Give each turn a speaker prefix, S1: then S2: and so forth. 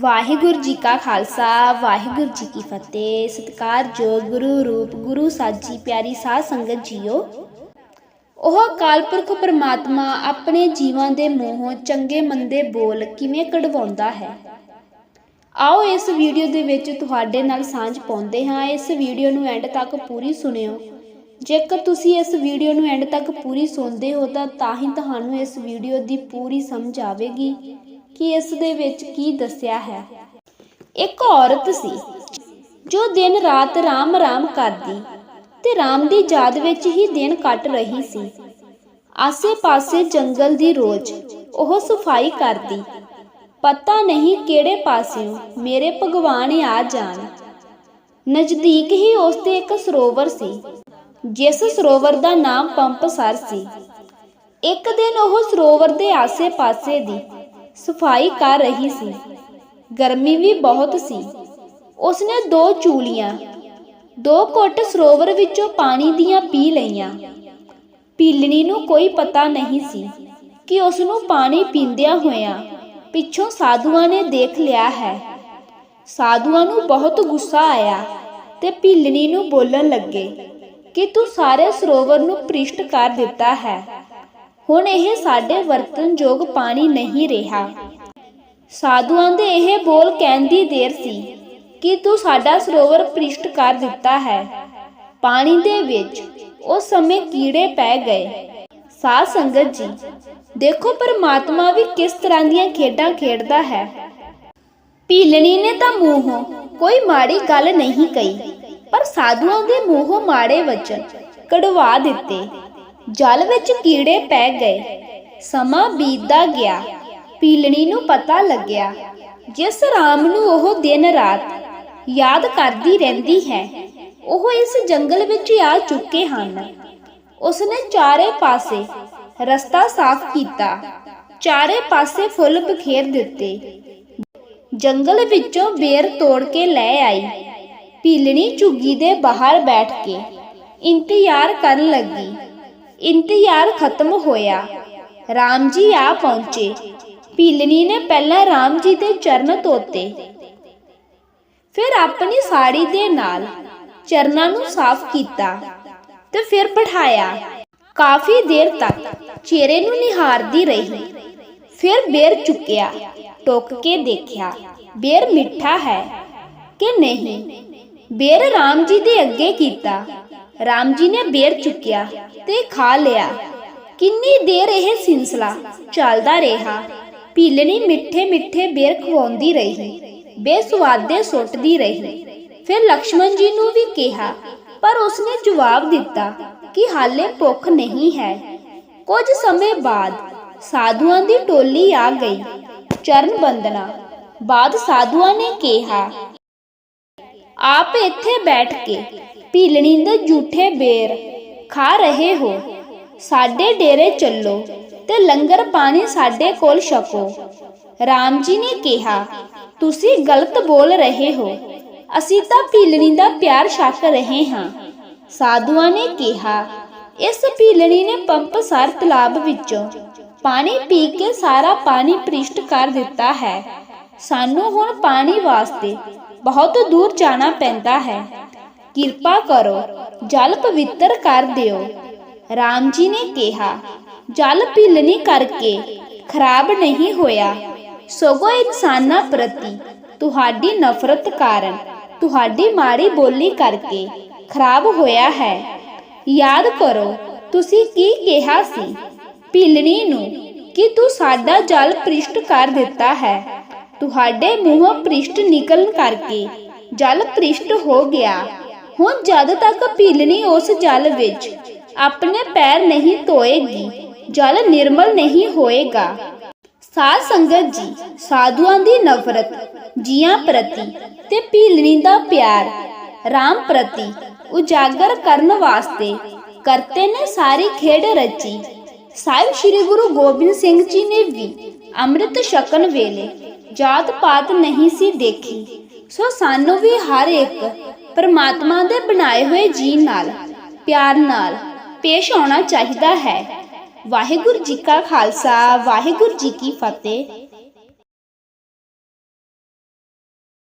S1: ਵਾਹਿਗੁਰੂ ਜੀ ਕਾ ਖਾਲਸਾ, ਵਾਹਿਗੁਰੂ ਜੀ ਕੀ ਫਤਿਹ। ਸਤਿਕਾਰਯੋਗ ਗੁਰੂ ਰੂਪ, ਗੁਰੂ ਸਾਜੀ ਪਿਆਰੀ ਸਾਧ ਸੰਗਤ ਜੀਓ। ਉਹ ਅਕਾਲ ਪੁਰਖ ਪ੍ਰਮਾਤਮਾ ਆਪਣੇ ਜੀਵਾਂ ਦੇ ਮੂੰਹੋਂ ਚੰਗੇ ਮੰਦੇ ਬੋਲ ਕਿਵੇਂ ਕਢਵਾਉਂਦਾ ਹੈ? ਆਓ ਇਸ ਵੀਡੀਓ ਦੇ ਵਿੱਚ ਤੁਹਾਡੇ ਨਾਲ ਸਾਂਝ ਪਾਉਂਦੇ ਹਾਂ। ਇਸ ਵੀਡੀਓ ਨੂੰ ਐਂਡ ਤੱਕ ਪੂਰੀ ਸੁਣਿਓ। ਜੇਕਰ ਤੁਸੀਂ ਇਸ ਵੀਡੀਓ ਨੂੰ ਐਂਡ ਤੱਕ ਪੂਰੀ ਸੁਣਦੇ ਹੋ ਤਾਂ ਤਾਂ ਹੀ ਤੁਹਾਨੂੰ ਇਸ ਵੀਡੀਓ ਦੀ ਪੂਰੀ ਸਮਝ ਆਵੇਗੀ। ਕਿ ਇਸ ਦੇ ਵਿੱਚ ਕੀ ਦੱਸਿਆ ਹੈ। ਇੱਕ ਔਰਤ ਸੀ, ਜੋ ਦਿਨ ਰਾਤ ਰਾਮ ਰਾਮ ਕਰਦੀ ਤੇ ਰਾਮ ਦੀ ਯਾਦ ਵਿੱਚ ਹੀ ਦਿਨ ਕੱਟ ਰਹੀ ਸੀ। ਆਸੇ-ਪਾਸੇ ਜੰਗਲ ਦੀ ਰੋਜ਼ ਉਹ ਸਫ਼ਾਈ ਕਰਦੀ। ਪਤਾ ਨਹੀਂ ਕਿਹੜੇ ਪਾਸਿਓਂ ਮੇਰੇ ਭਗਵਾਨ ਆ ਜਾਣ। ਨਜ਼ਦੀਕ ਹੀ ਉਸ ਤੇ ਇੱਕ ਸਰੋਵਰ ਸੀ, ਜਿਸ ਸਰੋਵਰ ਦਾ ਨਾਮ ਪੰਪਸਰ ਸੀ। ਇੱਕ ਦਿਨ ਉਹ ਸਰੋਵਰ ਦੇ ਆਸੇ-ਪਾਸੇ ਦੀ ਸਫ਼ਾਈ ਕਰ ਰਹੀ ਸੀ। ਗਰਮੀ ਵੀ ਬਹੁਤ ਸੀ। ਉਸਨੇ ਦੋ ਚੂਲੀਆਂ, ਦੋ ਘੁੱਟ ਸਰੋਵਰ ਵਿੱਚੋਂ ਪਾਣੀ ਦੀਆਂ ਪੀ ਲਈਆਂ। ਪੀਲਣੀ ਨੂੰ ਕੋਈ ਪਤਾ ਨਹੀਂ ਸੀ ਕਿ ਉਸ ਨੂੰ ਪਾਣੀ ਪੀਂਦਿਆਂ ਹੋਇਆਂ ਪਿੱਛੋਂ ਸਾਧੂਆਂ ਨੇ ਦੇਖ ਲਿਆ ਹੈ। ਸਾਧੂਆਂ ਨੂੰ ਬਹੁਤ ਗੁੱਸਾ ਆਇਆ ਤੇ ਪੀਲਣੀ ਨੂੰ ਬੋਲਣ ਲੱਗੇ ਕਿ ਤੂੰ ਸਾਰੇ ਸਰੋਵਰ ਨੂੰ ਪ੍ਰਿਸ਼ਟ ਕਰ ਦਿੱਤਾ ਹੈ। ਹੁਣ ਇਹ ਸਾਡੇ ਵਰਤਨਯੋਗ ਪਾਣੀ ਨਹੀਂ ਰਿਹਾ। ਸਾਧੂਆਂ ਦੇ ਇਹ ਬੋਲ ਕਹਿਣ ਦੇਰ ਸੀ ਕਿ ਤੂੰ ਸਾਡਾ ਸਰੋਵਰ ਪ੍ਰਿਸ਼ਟ ਕਰ ਦਿੱਤਾ ਹੈ। ਪਾਣੀ ਦੇ ਵਿੱਚ ਉਸ ਸਮੇਂ ਕੀੜੇ ਪੈ ਗਏ। ਸਾਧ ਸੰਗਤ ਜੀ, ਦੇਖੋ ਪਰਮਾਤਮਾ ਵੀ ਕਿਸ ਤਰ੍ਹਾਂ ਦੀਆਂ ਖੇਡਾਂ ਖੇਡਦਾ ਹੈ। ਪੀਲਣੀ ਨੇ ਤਾਂ ਮੂੰਹੋਂ ਕੋਈ ਮਾੜੀ ਗੱਲ ਨਹੀਂ ਕਹੀ, ਪਰ ਸਾਧੂਆਂ ਦੇ ਮੂੰਹੋਂ ਮਾੜੇ ਵਚਨ ਕਢਵਾ ਦਿੱਤੇ। ਜਲ ਵਿੱਚ ਕੀੜੇ ਪੈ ਗਏ। ਸਮਾਂ ਬੀਤਦਾ ਗਿਆ। ਪੀਲਣੀ ਨੂੰ ਪਤਾ ਲੱਗਿਆ, ਜਿਸ ਰਾਮ ਨੂੰ ਉਹ ਦਿਨ ਰਾਤ ਯਾਦ ਕਰਦੀ ਰਹਿੰਦੀ ਹੈ, ਉਹ ਇਸ ਜੰਗਲ ਵਿੱਚ ਆ ਚੁੱਕੇ ਹਨ। ਉਸਨੇ ਚਾਰੇ ਪਾਸੇ ਰਸਤਾ ਸਾਫ਼ ਕੀਤਾ। ਚਾਰੇ ਪਾਸੇ ਫੁੱਲ ਬਖੇਰ ਦਿੱਤੇ। ਜੰਗਲ ਵਿੱਚੋਂ ਬੇਰ ਤੋੜ ਕੇ ਲੈ ਆਈ। ਪੀਲਣੀ ਝੁੱਗੀ ਦੇ ਬਾਹਰ ਬੈਠ ਕੇ ਇੰਤਜ਼ਾਰ ਕਰਨ ਲੱਗੀ। ਇੰਤਜ਼ਾਰ ਖਤਮ ਹੋਇਆ। ਰਾਮ ਜੀ ਆ ਪਹੁੰਚੇ। ਪੀਲਣੀ ਨੇ ਪਹਿਲਾਂ ਰਾਮ ਜੀ ਦੇ ਚਰਨ ਧੋਤੇ ਫਿਰ ਆਪਣੀ ਸਾੜੀ ਦੇ ਨਾਲ ਚਰਨਾਂ ਨੂੰ ਸਾਫ਼ ਕੀਤਾ ਤੇ ਫਿਰ ਬਿਠਾਇਆ। ਕਾਫੀ ਦੇਰ ਤੱਕ ਚਿਹਰੇ ਨੂੰ ਨਿਹਾਰਦੀ ਰਹੀ। ਫਿਰ ਬੇਰ ਚੁੱਕਿਆ, ਟੋਕ ਕੇ ਦੇਖਿਆ, ਬੇਰ ਮਿੱਠਾ ਹੈ ਕਿ ਨਹੀਂ? ਬੇਰ ਰਾਮ ਜੀ ਦੇ ਅੱਗੇ ਕੀਤਾ। ਰਾਮ ਜੀ ਨੇ ਬੇਰ ਚੁੱਕਿਆ ਤੇ ਖਾ ਲਿਆ। ਕਿੰਨੀ ਦੇਰ ਇਹ ਸਿਲਸਿਲਾ ਚੱਲਦਾ ਰਿਹਾ। ਪੀਲਣੀ ਮਿੱਠੇ ਮਿੱਠੇ ਬੇਰ ਖਵਾਉਂਦੀ ਰਹੀ ਬੇਸਵਾਦੇ ਸੁੱਟਦੀ ਰਹੀ। ਫਿਰ ਲక్ష్మణ ਜੀ ਨੂੰ ਵੀ ਕਿਹਾ, ਪਰ ਉਸਨੇ ਜਵਾਬ ਦਿੱਤਾ ਕਿ ਹਾਲੇ ਭੁੱਖ ਨਹੀਂ ਹੈ। ਕੁਝ ਸਮੇਂ ਬਾਅਦ ਸਾਧੂਆਂ ਦੀ ਟੋਲੀ ਆ ਗਈ, ਚਰਨ ਬੰਦਨਾ ਬਾਦ ਸਾਧੂਆਂ ਨੇ ਕਿਹਾ ਆਪ ਇੱਥੇ ਬੈਠ ਕੇ ਪੀਲਣੀ ਦੇ ਝੂਠੇ ਬੇਰ ਖਾ ਰਹੇ ਹੋ। ਸਾਡੇ ਡੇਰੇ ਚੱਲੋ ਤੇ ਲੰਗਰ ਪਾਣੀ ਸਾਡੇ ਕੋਲ ਛਕੋ। ਰਾਮ ਜੀ ਨੇ ਕਿਹਾ, ਤੁਸੀਂ ਗਲਤ ਬੋਲ ਰਹੇ ਹੋ। ਅਸੀਂ ਤਾਂ ਪੀਲਣੀ ਦਾ ਪਿਆਰ ਛਕ ਰਹੇ ਹਾਂ। ਸਾਧੂਆਂ ਨੇ ਕਿਹਾ, ਇਸ ਪੀਲਣੀ ਨੇ ਪੰਪ ਸਰ ਤਲਾਬ ਵਿੱਚੋਂ ਪਾਣੀ ਪੀ ਕੇ ਸਾਰਾ ਪਾਣੀ ਪ੍ਰਿਸ਼ਟ ਕਰ ਦਿੱਤਾ ਹੈ। ਸਾਨੂੰ ਹੁਣ ਪਾਣੀ ਵਾਸਤੇ ਬਹੁਤ ਦੂਰ ਜਾਣਾ ਪੈਂਦਾ ਹੈ। ਕਿਰਪਾ ਕਰੋ, ਜਲ ਪਵਿੱਤਰ ਕਰ ਦਿਓ। ਰਾਮ ਜੀ ਨੇ ਕਿਹਾ, ਜਲ ਪੀਲਣੀ ਕਰਕੇ ਖਰਾਬ ਨਹੀਂ ਹੋਇਆ। ਸਗੋਂ ਇਨਸਾਨਾਂ ਪ੍ਰਤੀ ਤੁਹਾਡੀ ਨਫ਼ਰਤ ਕਾਰਨ ਤੁਹਾਡੀ ਮਾੜੀ ਬੋਲੀ ਕਰਕੇ ਖਰਾਬ ਹੋਇਆ ਹੈ। ਯਾਦ ਕਰੋ, ਤੁਸੀਂ ਕੀ ਕਿਹਾ ਸੀ? ਪੀਲਣੀ ਨੂੰ ਕਿ ਤੂੰ ਸਾਡਾ ਜਲ ਪ੍ਰਿਸ਼ਟ ਕਰ ਦਿੱਤਾ ਹੈ। ਤੁਹਾਡੇ ਮੂੰਹੋਂ ਪ੍ਰਿਸ਼ਟ ਨਿਕਲਣ ਕਰਕੇ ਜਲ ਪ੍ਰਿਸ਼ਟ ਹੋ ਗਿਆ। ਹੁਣ ਜਦ ਤੱਕ ਪੀਲਣੀ ਉਸ ਜਲ ਵਿੱਚ ਆਪਣੇ ਪੈਰ ਨਹੀਂ ਧੋਏਗੀ, ਜਲ ਨਿਰਮਲ ਨਹੀਂ ਹੋਏਗਾ। ਸਾਧ ਸੰਗਤ ਜੀ, ਸਾਧੂਆਂ ਦੀ ਨਫ਼ਰਤ, ਜੀਆਂ ਪ੍ਰਤੀ ਤੇ ਪੀਲਣੀ ਦਾ ਪਿਆਰ, ਰਾਮ ਪ੍ਰਤੀ ਉਜਾਗਰ ਕਰਨ ਵਾਸਤੇ ਕਰਤੇ ਨੇ ਸਾਰੀ ਖੇਡ ਰਚੀ। ਸਾਹਿਬ ਸ੍ਰੀ ਗੁਰੂ ਗੋਬਿੰਦ ਸਿੰਘ ਜੀ ਨੇ ਵੀ ਅੰਮ੍ਰਿਤ ਛਕਣ ਵੇਲੇ ਜਾਤ ਪਾਤ ਨਹੀਂ ਸੀ ਦੇਖੀ। ਸੋ ਸਾਨੂੰ ਵੀ ਹਰ ਇੱਕ ਪਰਮਾਤਮਾ ਦੇ ਬਣਾਏ ਹੋਏ ਜੀ ਨਾਲ, ਪਿਆਰ ਨਾਲ ਪੇਸ਼ ਆਉਣਾ ਚਾਹੀਦਾ ਹੈ। ਵਾਹਿਗੁਰੂ ਜੀ ਕਾ ਖਾਲਸਾ, ਵਾਹਿਗੁਰੂ ਜੀ ਕੀ ਫਤਿਹ।